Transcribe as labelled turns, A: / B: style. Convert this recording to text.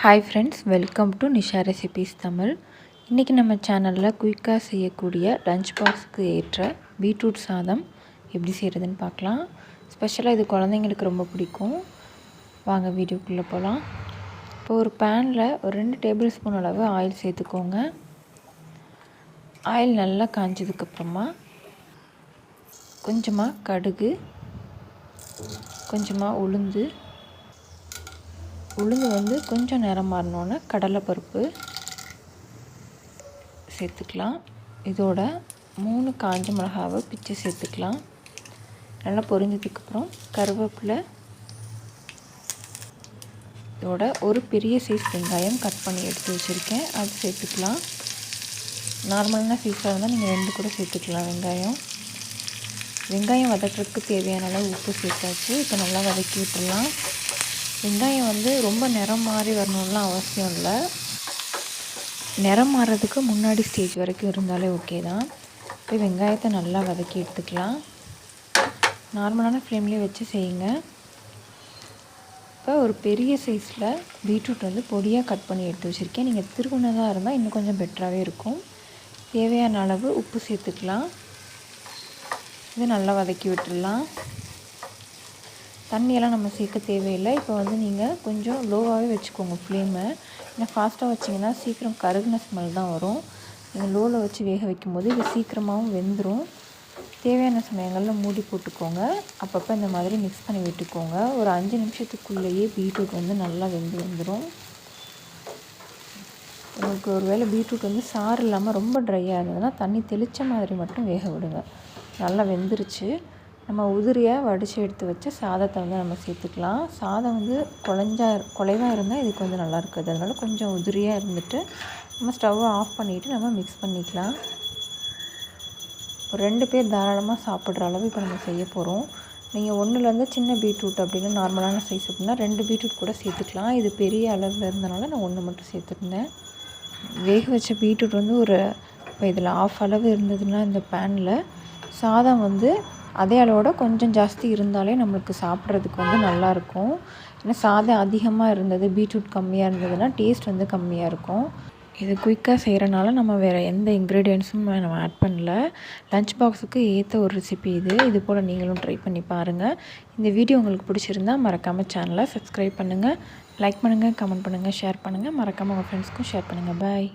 A: Hi friends welcome to Nisha recipes Tamil இன்றைக்கி நம்ம சேனலில் குயிக்காக செய்யக்கூடிய லஞ்ச் பாக்ஸுக்கு ஏற்ற பீட்ரூட் சாதம் எப்படி செய்கிறதுன்னு பார்க்கலாம். ஸ்பெஷலாக இது குழந்தைங்களுக்கு ரொம்ப பிடிக்கும். வாங்க வீடியோக்குள்ளே போகலாம் இப்போ ஒரு பேனில் ஒரு ரெண்டு டேபிள் ஸ்பூன் அளவு ஆயில் சேர்த்துக்கோங்க. ஆயில் நல்லா காஞ்சதுக்கப்புறமா கொஞ்சமாக கடுகு கொஞ்சமாக உளுந்து உளுந்து வந்து கொஞ்சம் நேரம் மாறினோன்னே கடலைப்பருப்பு சேர்த்துக்கலாம். இதோட மூணு காஞ்ச மிளகாவை பிச்சு சேர்த்துக்கலாம். நல்லா பொரிஞ்சதுக்கப்புறம் கருவேப்பிலை. இதோட ஒரு பெரிய சைஸ் வெங்காயம் கட் பண்ணி எடுத்து வச்சுருக்கேன். அது சேர்த்துக்கலாம். நார்மலான சைஸாக இருந்தால் நீங்கள் ரெண்டு கூட சேர்த்துக்கலாம் வெங்காயம். வெங்காயம் வதக்கிறதுக்கு தேவையான அளவு உப்பு சேர்த்தாச்சு. இப்போ நல்லா வதக்கி விட்டுடலாம். வெங்காயம் வந்து ரொம்ப நிறம் மாறி வரணும்லாம் அவசியம் இல்லை. நிறம் மாறுறதுக்கு முன்னாடி ஸ்டேஜ் வரைக்கும் இருந்தாலே ஓகே தான். இப்போ வெங்காயத்தை நல்லா வதக்கி எடுத்துக்கலாம். நார்மலான ஃப்ளேம்லேயே வச்சு செய்யுங்க. இப்போ ஒரு பெரிய சைஸில் பீட்ரூட் வந்து பொடியாக கட் பண்ணி எடுத்து வச்சுருக்கேன். நீங்கள் திருகுணதாக இருந்தால் இன்னும் கொஞ்சம் பெட்டராகவே இருக்கும். தேவையான அளவு உப்பு சேர்த்துக்கலாம். இது நல்லா வதக்கி விட்டுடலாம். தண்ணியெல்லாம் நம்ம சேர்க்க தேவையில்லை. இப்போ வந்து நீங்கள் கொஞ்சம் லோவாகவே வச்சுக்கோங்க ஃப்ளேமை ஏன்னா ஃபாஸ்ட்டாக வச்சிங்கன்னா சீக்கிரம் கருகின ஸ்மெல் தான் வரும். நீங்கள் லோவில் வச்சு வேக வைக்கும்போது இது சீக்கிரமாகவும் வெந்துடும் தேவையான சமயங்களில் மூடி போட்டுக்கோங்க. அப்பப்போ இந்த மாதிரி மிக்ஸ் பண்ணி விட்டுக்கோங்க. ஒரு அஞ்சு நிமிஷத்துக்குள்ளேயே பீட்ரூட் வந்து நல்லா வெந்து வந்துடும் உங்களுக்கு ஒரு வேளை பீட்ரூட் வந்து சாறு இல்லாமல் ரொம்ப ட்ரையாக இருந்ததுன்னா தண்ணி தெளித்த மாதிரி மட்டும் வேக விடுங்க. நல்லா வெந்துருச்சு. நம்ம உதிரியாக வடித்து எடுத்து வச்ச சாதத்தை வந்து நம்ம சேர்த்துக்கலாம். சாதம் வந்து குழஞ்சா குலைவாக இருந்தால் இதுக்கு வந்து நல்லா இருக்காது. அதனால் கொஞ்சம் உதிரியாக இருந்துட்டு நம்ம ஸ்டவ்வை ஆஃப் பண்ணிவிட்டு நம்ம மிக்ஸ் பண்ணிக்கலாம். ஒரு ரெண்டு பேர் தாராளமாக சாப்பிட்ற அளவு இப்போ நம்ம செய்ய போகிறோம் நீங்கள் ஒன்றுலேருந்து சின்ன பீட்ரூட் அப்படின்னு நார்மலான சைஸ் அப்படின்னா ரெண்டு பீட்ரூட் கூட சேர்த்துக்கலாம். இது பெரிய அளவில் இருந்தனால நான் ஒன்று மட்டும் சேர்த்துருந்தேன். வேக வச்ச பீட்ரூட் வந்து ஒரு இப்போ இதில் ஆஃப் அளவு இருந்ததுன்னா இந்த பேனில் சாதம் வந்து அதே அளவோட கொஞ்சம் ஜாஸ்தி இருந்தாலே நம்மளுக்கு சாப்பிட்றதுக்கு வந்து நல்லாயிருக்கும். ஏன்னா சாதம் அதிகமாக இருந்தது பீட்ரூட் கம்மியாக இருந்ததுன்னா டேஸ்ட் வந்து கம்மியாக இருக்கும். இது குயிக்காக செய்கிறனால நம்ம வேறு எந்த இன்க்ரீடியன்ஸும் நம்ம ஆட் பண்ணல. லஞ்ச் பாக்ஸுக்கு ஏற்ற ஒரு ரெசிபி இது. இது போல் நீங்களும் ட்ரை பண்ணி பாருங்கள் இந்த வீடியோ உங்களுக்கு பிடிச்சிருந்தா மறக்காமல் சேனலை சப்ஸ்கிரைப் பண்ணுங்கள் லைக் பண்ணுங்கள் கமெண்ட் பண்ணுங்கள் ஷேர் பண்ணுங்கள் மறக்காமல் உங்கள் ஃப்ரெண்ட்ஸ்க்கும் ஷேர் பண்ணுங்கள் பாய்